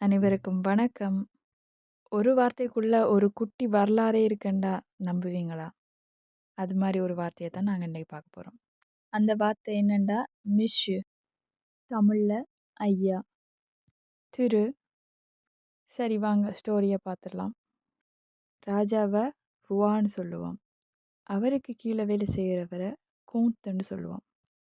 அனைவருக்கும் வணக்கம். ஒரு வார்த்தைக்குள்ள ஒரு குட்டி வரலாறே இருக்குன்டா நம்புவீங்களா? அது மாரி ஒரு வார்த்தைய தான் நாங்க இன்னைக்கு பார்க்க போறோம். அந்த வார்த்தை என்னன்னா, மிஸ்ஸு. தமிழ்ல ஐயா. திரு. சரி வாங்க ஸ்டோரிய பார்த்துடலாம். ராஜாவ ருவான்னு சொல்லுவோம். அவருக்கு கீழ வேலை செய்றவர கூத்துன்னு சொல்லுவோம்.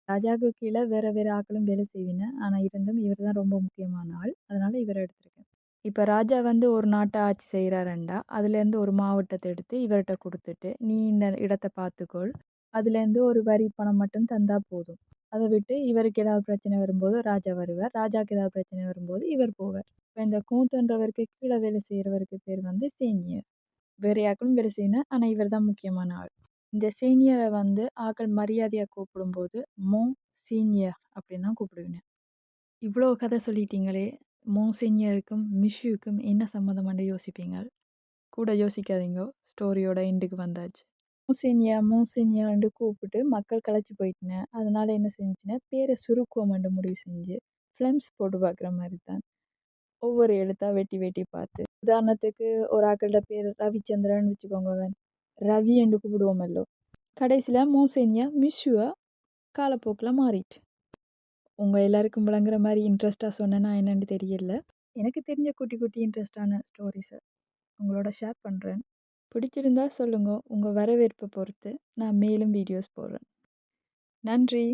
ராஜாவுக்கு கீழ வேற வேற ஆட்களும் வேலை செய்வின. ஆனா இருந்தும் இவர் தான் ரொம்ப முக்கியமான ஆள். அதனால இவர எடுத்திருக்கேன். இப்ப ராஜா வந்து ஒரு நாட்ட ஆட்சி செய்றாருண்டா, அதுலேருந்து ஒரு மாவட்டத்த எடுத்து இவர்ட்ட குடுத்துட்டு, "நீ இந்த இடத்த பார்த்துக்கொள். அதுலேருந்து ஒரு வரி பணம் மட்டும் தந்தா போதும். அத விட்டு இவருக்கு ஏதாவது பிரச்சனை வரும்போது ராஜா வருவார். ராஜாவுக்கு ஏதாவது பிரச்சனை வரும்போது இவர் போவார்." இப்ப இந்த கூத்துன்றவருக்கு கீழ வேலை செய்றவருக்கு பேர் வந்து சீனியர். வேற யாருக்கும் வேலை செய்யணும். ஆனா இவர் தான் முக்கியமான ஆள். இந்த சீனியரை வந்து ஆக்கள் மரியாதையாக கூப்பிடும்போது, மோ சீனியர்" அப்படின்னு தான் கூப்பிடுவின. இவ்வளோ கதை சொல்லிட்டீங்களே, சீனியருக்கும் மிஸ்ஸுக்கும் என்ன சம்மந்தம்னு யோசிப்பீங்க. கூட யோசிக்காதீங்கோ. ஸ்டோரியோட எண்டுக்கு வந்தாச்சு. மூசினியா மூசினியான்னு கூப்பிட்டு மக்கள் களைச்சி போயிட்டேன் அதனால என்ன செஞ்சுச்சுன்னா, பேரை சுருக்குவோம்னு முடிவு செஞ்சு, ஃபிளெம்ஸ் போட்டு பார்க்குற மாதிரி தான். ஒவ்வொரு எழுத்தாக வெட்டி வெட்டி பார்த்து, உதாரணத்துக்கு ஒரு ஆக்கள்கிட்ட பேர் ரவிச்சந்திரன் வச்சுக்கோங்க ரவி என்று கூப்பிடுவோம் எல்லோ கடைசியில் மோசேனியா மிஸ்ஸுவா காலப்போக்கில் மாறிட்டு. உங்கள் எல்லாருக்கும் விளங்குற மாதிரி இன்ட்ரெஸ்ட்டாக சொன்னேன்னா என்னன்னு தெரியல. எனக்கு தெரிஞ்ச குட்டி குட்டி இன்ட்ரெஸ்ட்டான ஸ்டோரிஸை உங்களோட ஷேர் பண்ணுறேன் பிடிச்சிருந்தா சொல்லுங்க. உங்கள் வரவேற்பை பொறுத்து நான் மேலும் வீடியோஸ் போடுறேன். நன்றி.